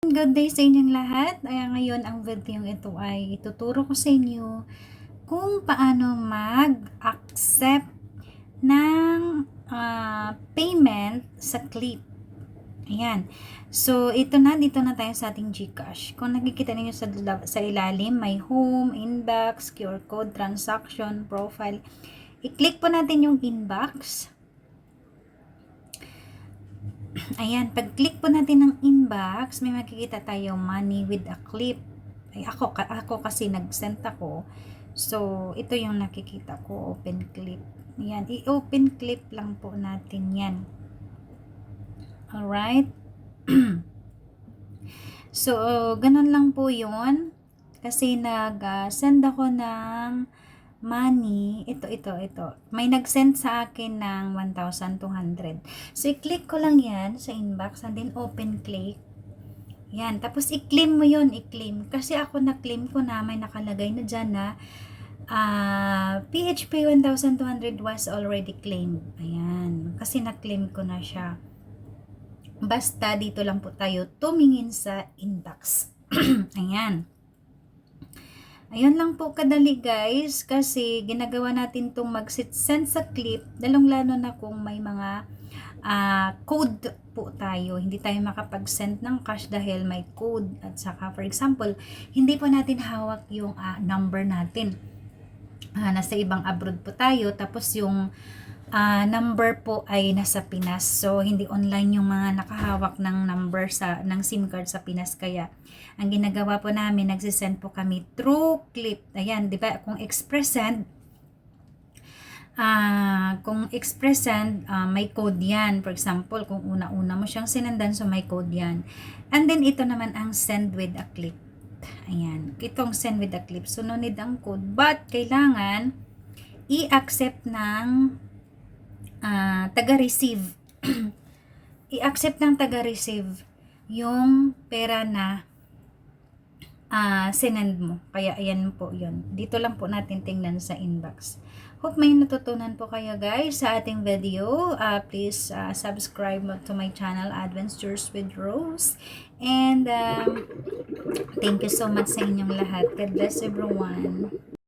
Good day sa inyong lahat. Ay, ngayon ang video ito ay ituturo ko sa inyo kung paano mag-accept ng ah, payment sa clip. Ayan. So, ito na. Dito na tayo sa ating GCash. Kung nakikita niyo sa, sa ilalim, may home, inbox, QR code, transaction, profile. I-click po natin yung inbox. Ayan, pag-click po natin ng inbox, may makikita tayo money with a clip. Ay, ako, ako kasi nag-send ako. So, ito yung nakikita ko, open clip. Ayan, i-open clip lang po natin yan. Alright? so, ganun lang po yun. Kasi nag-send ako ng money. Ito, ito, ito. May nag-send sa akin ng 1,200. So, i-click ko lang yan sa inbox and then open click. Yan. Tapos, i-claim mo yun, i-claim. Kasi ako na-claim ko na may nakalagay na dyan na ah, PHP 1,200 was already claimed. Ayan. Kasi na-claim ko na siya. Basta dito lang po tayo tumingin sa inbox. Ayan. Ayun lang po kadali guys kasi ginagawa natin tong mag-send sa clip lalong lalo na kung may mga ah, code po tayo. Hindi tayo makapag-send ng cash dahil may code at saka for example, hindi po natin hawak yung ah, number natin. Ah, nasa ibang abroad po tayo tapos yung ah, number po ay nasa Pinas. So, hindi online yung mga nakahawak ng number sa ng SIM card sa Pinas. Kaya, ang ginagawa po namin, nagsisend po kami through clip. Ayan, di ba? Kung express send, ah kung express send, ah, may code yan. For example, kung una-una mo siyang sinendan, so may code yan. And then, ito naman ang send with a clip. Ayan. Itong send with a clip. So, no need ang code. But, kailangan i-accept ng ah, taga-receive. I-accept ng taga-receive yung pera na ah sinend mo. Kaya ayan po yun. Dito lang po natin tingnan sa inbox. Hope may natutunan po kayo guys sa ating video. Ah, please ah, subscribe to my channel Adventures with Rose. And um, thank you so much sa inyong lahat. God bless everyone.